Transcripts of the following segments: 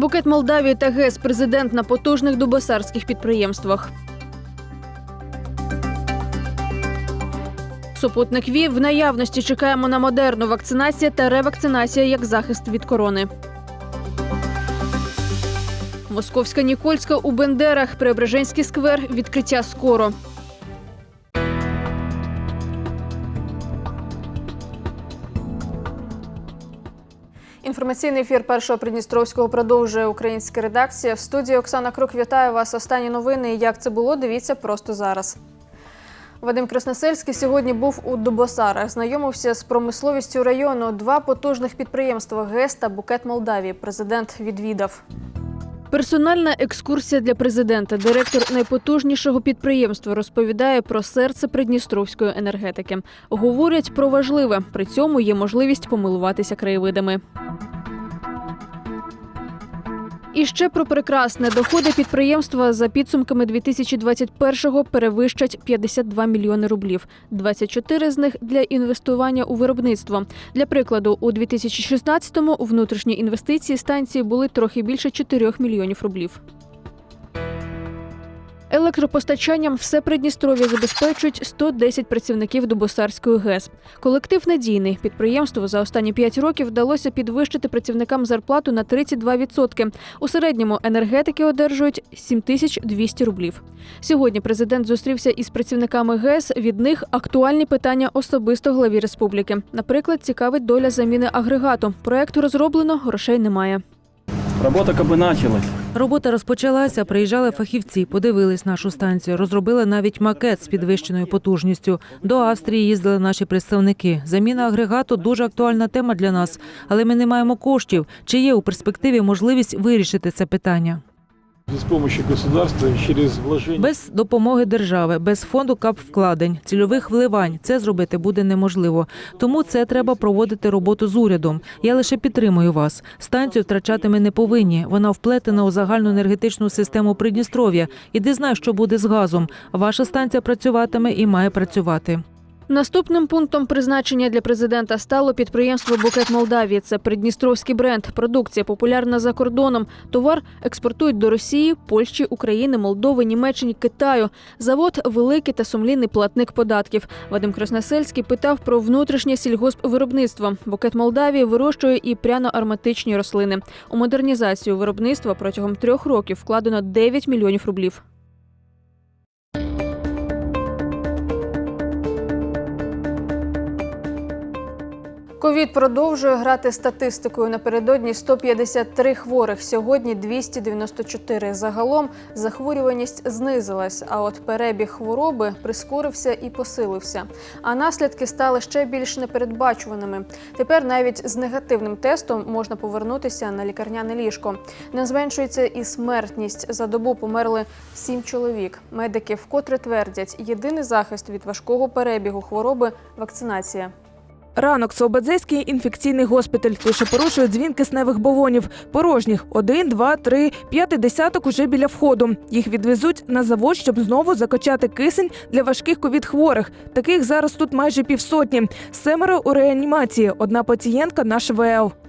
Букет Молдавії та ГЕС президент на потужних дубосарських підприємствах. Супутник ВІВ в наявності чекаємо на модерну вакцинація та ревакцинація як захист від корони. Московська Нікольська у Бендерах, Преображенський сквер. Відкриття скоро. Інформаційний ефір першого Придністровського продовжує українська редакція. В студії Оксана Крук вітаю вас. Останні новини. Як це було? Дивіться просто зараз. Вадим Красносельський сьогодні був у Дубосарах. Знайомився з промисловістю району. Два потужних підприємства ГЕС та Букет Молдавії. Президент відвідав. Персональна екскурсія для президента. Директор найпотужнішого підприємства розповідає про серце придністровської енергетики. Говорять про важливе. При цьому є можливість помилуватися краєвидами. І ще про прекрасне доходи підприємства за підсумками 2021-го перевищать 52 мільйони рублів. 24 з них для інвестування у виробництво. Для прикладу, у 2016-му внутрішні інвестиції станції були трохи більше 4 мільйонів рублів. Електропостачанням все Придністров'я забезпечують 110 працівників Дубосарської ГЕС. Колектив надійний. Підприємству за останні 5 років вдалося підвищити працівникам зарплату на 32%. У середньому енергетики одержують 7200 рублів. Сьогодні президент зустрівся із працівниками ГЕС. Від них актуальні питання особисто главі республіки. Наприклад, цікавить доля заміни агрегату. Проекту розроблено, грошей немає. Робота каби бы началась. Робота розпочалася. Приїжджали фахівці, подивились нашу станцію, розробили навіть макет з підвищеною потужністю. До Австрії їздили наші представники. Заміна агрегату дуже актуальна тема для нас, але ми не маємо коштів. Чи є у перспективі можливість вирішити це питання? Без допомоги держави, без фонду капвкладень, цільових вливань це зробити буде неможливо. Тому це треба проводити роботу з урядом. Я лише підтримую вас. Станцію втрачати ми не повинні. Вона вплетена у загальну енергетичну систему Придністров'я. І де знає, що буде з газом. Ваша станція працюватиме і має працювати. Наступним пунктом призначення для президента стало підприємство Букет Молдавії. Це придністровський бренд. Продукція популярна за кордоном. Товар експортують до Росії, Польщі, України, Молдови, Німеччини, Китаю. Завод великий та сумлінний платник податків. Вадим Красносельський питав про внутрішнє сільгоспвиробництво. Букет Молдавії вирощує і пряно-ароматичні рослини. У модернізацію виробництва протягом трьох років вкладено 9 мільйонів рублів. Ковід продовжує грати статистикою. Напередодні 153 хворих. Сьогодні 294. Загалом захворюваність знизилась, а от перебіг хвороби прискорився і посилився. А наслідки стали ще більш непередбачуваними. Тепер навіть з негативним тестом можна повернутися на лікарняне ліжко. Не зменшується і смертність. За добу померли сім чоловік. Медики вкотре твердять, єдиний захист від важкого перебігу хвороби вакцинація. Ранок Слободзейський інфекційний госпіталь лише порушує дзвін кисневих балонів. Порожніх один, два, три, п'ятий десяток уже біля входу. Їх відвезуть на завод, щоб знову закачати кисень для важких ковід-хворих. Таких зараз тут майже півсотні. Семеро у реанімації. Одна пацієнтка на ШВЛ.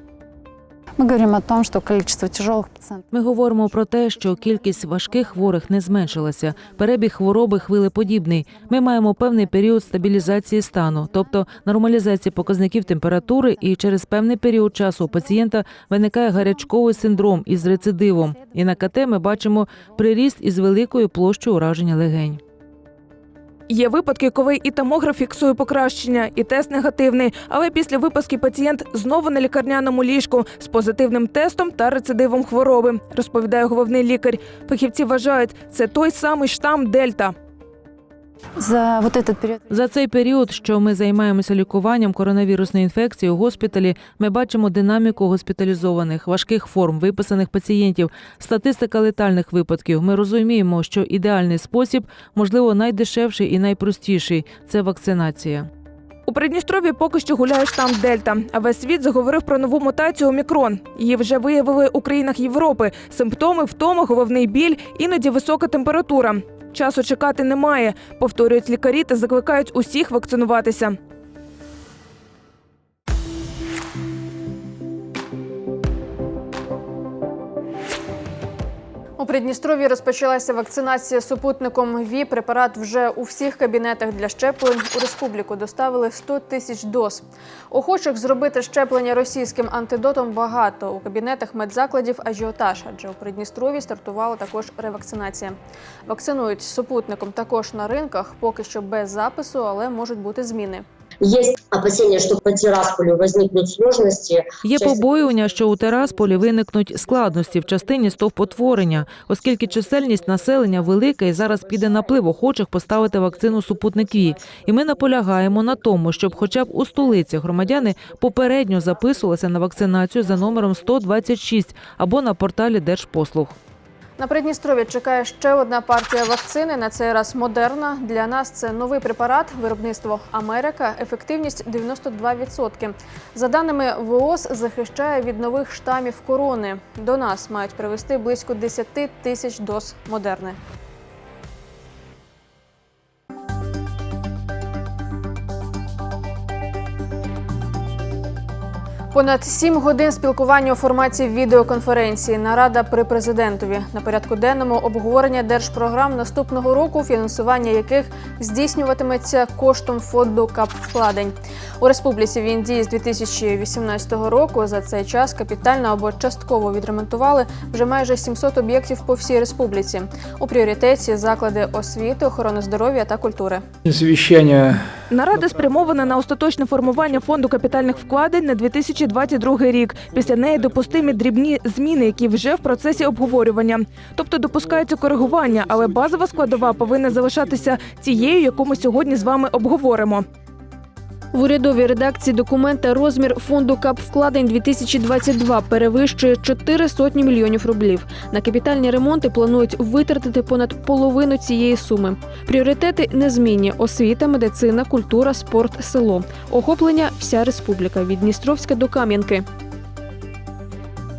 Мы говорим о том, что количество тяжелых пациентов Ми говоримо про те, що кількість важких хворих не зменшилася. Перебіг хвороби хвилеподібний. Ми маємо певний період стабілізації стану, тобто нормалізації показників температури, і через певний період часу у пацієнта виникає гарячковий синдром із рецидивом. І на КТ ми бачимо приріст із великою площею ураження легень. Є випадки, коли і томограф фіксує покращення, і тест негативний. Але після виписки пацієнт знову на лікарняному ліжку з позитивним тестом та рецидивом хвороби, розповідає головний лікар. Фахівці вважають, це той самий штам Дельта. За вот этот период За цей період, що ми займаємося лікуванням коронавірусної інфекції у госпіталі, ми бачимо динаміку госпіталізованих, важких форм, виписаних пацієнтів, статистика летальних випадків. Ми розуміємо, що ідеальний спосіб, можливо, найдешевший і найпростіший це вакцинація. У Придністров'ї поки що гуляє штам Дельта, а весь світ заговорив про нову мутацію Омікрон. Її вже виявили у країнах Європи. Симптоми втома, головний біль, іноді висока температура. Часу чекати немає, повторюють лікарі та закликають усіх вакцинуватися. У Придністров'ї розпочалася вакцинація супутником ВІ. Препарат вже у всіх кабінетах для щеплень у республіку доставили 100 тисяч доз. Охочих зробити щеплення російським антидотом багато. У кабінетах медзакладів ажіотаж, адже у Придністров'ї стартувала також ревакцинація. Вакцинують супутником також на ринках, поки що без запису, але можуть бути зміни. Есть опасения, что по Тирасполю возникнут сложности. Є побоювання, що у Терасполі виникнуть складності в частині стовпотворення, оскільки чисельність населення велика і зараз піде наплив охочих поставити вакцину супутник «Ві». І ми наполягаємо на тому, щоб хоча б у столиці громадяни попередньо записувалися на вакцинацію за номером 126 або на порталі Держпослуг. На Придністров'я чекає ще одна партія вакцини. На цей раз модерна. Для нас це новий препарат, виробництво Америка, ефективність 92%. За даними ВООЗ, захищає від нових штамів корони. До нас мають привезти близько 10 тисяч доз модерни. Понад сім годин спілкування у форматі відеоконференції. Нарада при президентові на порядку денному обговорення держпрограм наступного року, фінансування яких здійснюватиметься коштом фонду капвкладень. У республіці він діє з 2018 року. За цей час капітально або частково відремонтували вже майже 700 об'єктів по всій республіці. У пріоритеті заклади освіти, охорони здоров'я та культури. Совещание Нарада спрямована на остаточне формування фонду капітальних вкладень на 2022 рік. Після неї допустимі дрібні зміни, які вже в процесі обговорювання. Тобто допускається коригування, але базова складова повинна залишатися тією, яку ми сьогодні з вами обговоримо. В урядовій редакції документа розмір фонду капвкладень 2022 перевищує 4 сотні мільйонів рублів. На капітальні ремонти планують витратити понад половину цієї суми. Пріоритети незмінні: освіта, медицина, культура, спорт, село. Охоплення вся республіка від Дністровська до Кам'янки.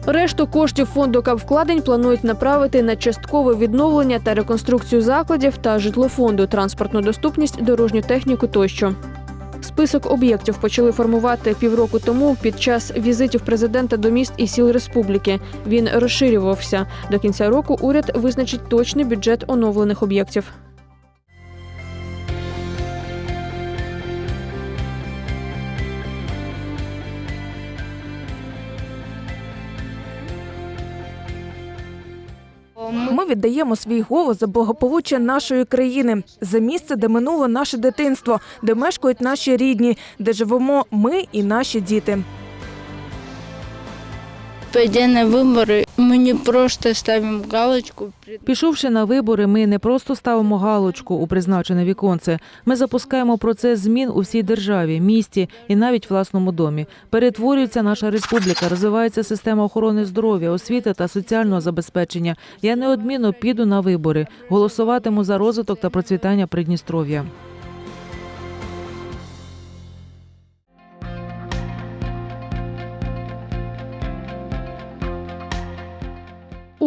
Решту коштів фонду капвкладень планують направити на часткове відновлення та реконструкцію закладів та житлофонду, транспортну доступність, дорожню техніку тощо. Список об'єктів почали формувати півроку тому під час візитів президента до міст і сіл республіки. Він розширювався. До кінця року уряд визначить точний бюджет оновлених об'єктів. Віддаємо свій голос за благополуччя нашої країни, за місце, де минуло наше дитинство, де мешкають наші рідні, де живемо ми і наші діти. Пойдя на выборы, мы не просто ставим галочку. Пішовши на вибори, ми не просто ставимо галочку у призначене віконце. Ми запускаємо процес змін у всій державі, місті і навіть власному домі. Перетворюється наша республіка, розвивається система охорони здоров'я, освіти та соціального забезпечення. Я неодмінно піду на вибори, голосуватиму за розвиток та процвітання Придністров'я.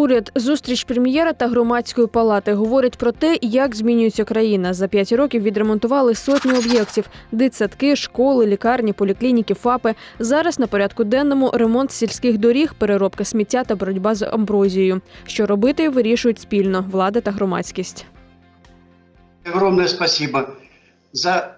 Уряд, зустріч прем'єра та громадської палати говорять про те, як змінюється країна. За п'ять років відремонтували сотні об'єктів: дитсадки, школи, лікарні, поліклініки, ФАПи. Зараз на порядку денному ремонт сільських доріг, переробка сміття та боротьба з амброзією. Що робити, вирішують спільно влада та громадськість. Огромное спасибо за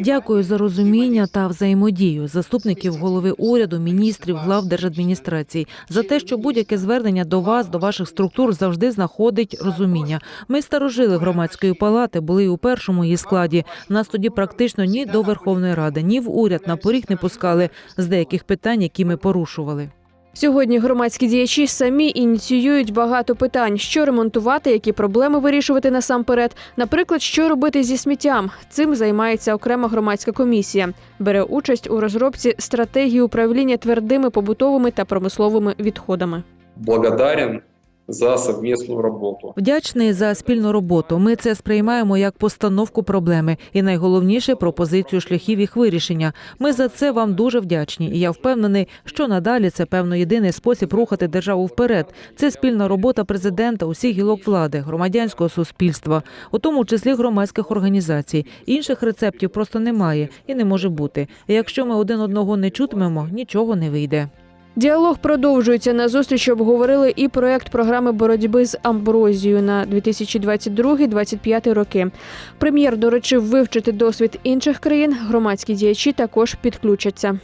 Дякую за розуміння та взаємодію заступників голови уряду, міністрів, глав держадміністрацій за те, що будь-яке звернення до вас, до ваших структур завжди знаходить розуміння. Ми старожили громадської палати, були у першому її складі. Нас тоді практично ні до Верховної Ради, ні в уряд на поріг не пускали з деяких питань, які ми порушували. Сьогодні громадські діячі самі ініціюють багато питань: що ремонтувати, які проблеми вирішувати насамперед. Наприклад, що робити зі сміттям. Цим займається окрема громадська комісія. Бере участь у розробці стратегії управління твердими побутовими та промисловими відходами. благодарен за совместную работу. Вдячний за спільну роботу. Ми це сприймаємо як постановку проблеми, і найголовніше пропозицію шляхів їх вирішення. Ми за це вам дуже вдячні. І я впевнений, що надалі це певно єдиний спосіб рухати державу вперед. Це спільна робота президента, усіх гілок влади, громадянського суспільства, у тому числі громадських організацій. Інших рецептів просто немає і не може бути. І якщо ми один одного не чутимемо, нічого не вийде. Діалог продовжується. На зустрічі обговорили і проект програми боротьби з амброзією на 2022-2025 роки. Прем'єр доручив вивчити досвід інших країн. Громадські діячі також підключаться.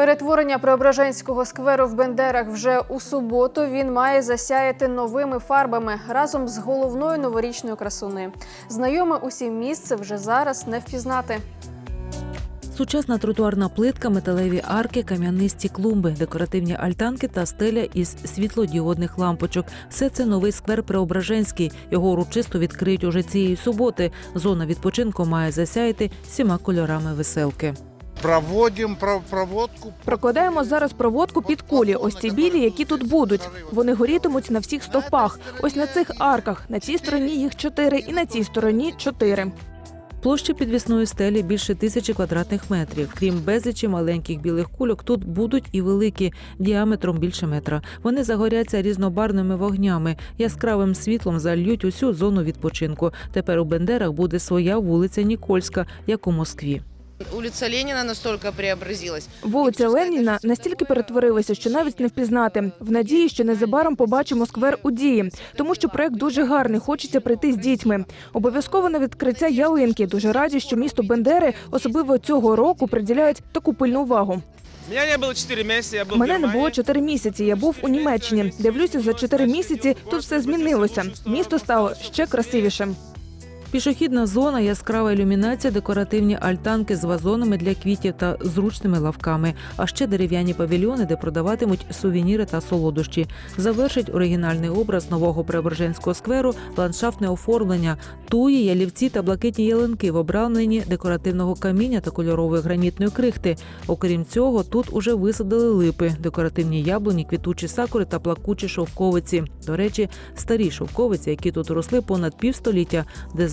Перетворення Преображенського скверу в Бендерах вже у суботу. Він має засяяти новими фарбами разом з головною новорічною красунею. Знайоме усім місце вже зараз не впізнати. Сучасна тротуарна плитка, металеві арки, кам'янисті клумби, декоративні альтанки та стеля із світлодіодних лампочок. Все це новий сквер Преображенський. Його урочисто відкриють уже цієї суботи. Зона відпочинку має засяяти всіма кольорами веселки. Проводимо про- проводку. Прокладаємо зараз проводку під кулі. Ось ці білі, які тут будуть. Вони горітимуть на всіх стовпах. Ось на цих арках. На цій стороні їх чотири, і на цій стороні чотири. Площа підвісної стелі більше тисячі квадратних метрів. Крім безлічі маленьких білих кульок, тут будуть і великі діаметром більше метра. Вони загоряться різнобарвними вогнями, яскравим світлом зальють усю зону відпочинку. Тепер у Бендерах буде своя вулиця Нікольська, як у Москві. Улица Ленина настолько преобразилась. Вулиця Леніна настільки перетворилася, що навіть не впізнати. В надії, що незабаром побачимо сквер у дії, тому що проект дуже гарний. Хочеться прийти з дітьми. Обов'язково на відкриття ялинки. Дуже раді, що місто Бендери, особливо цього року, приділяють таку пильну увагу. Мене не було 4 місяці, я був Мене не було чотири місяці. Я був у Німеччині. Дивлюся, за чотири місяці тут все змінилося. Місто стало ще красивішим. Пішохідна зона, яскрава ілюмінація, декоративні альтанки з вазонами для квітів та зручними лавками, а ще дерев'яні павільйони, де продаватимуть сувеніри та солодощі. Завершить оригінальний образ нового Преображенського скверу, ландшафтне оформлення, туї, ялівці та блакитні ялинки в обрамленні декоративного каміння та кольорової гранітної крихти. Окрім цього, тут уже висадили липи, декоративні яблуні, квітучі сакури та плакучі шовковиці. До речі, старі шовковиці, які тут росли понад півстоліття,